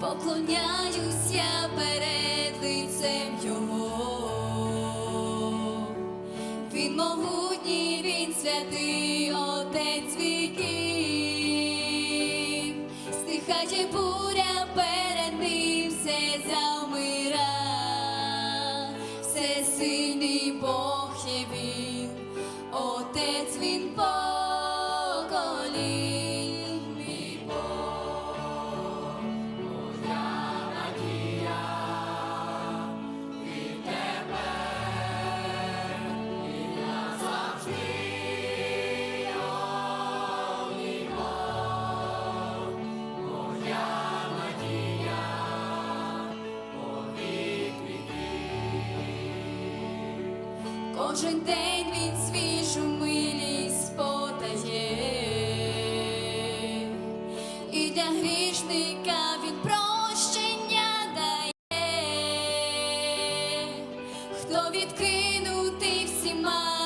поклоняюсь я перед лицем Його. Він могутній, він святий, отець віків, стихає буря перед ним, все завмира, все сильний Бог є він, отець він поколінь, Кожен день він свіжу милість подає, і для грішника він прощення дає, хто відкинутий всіма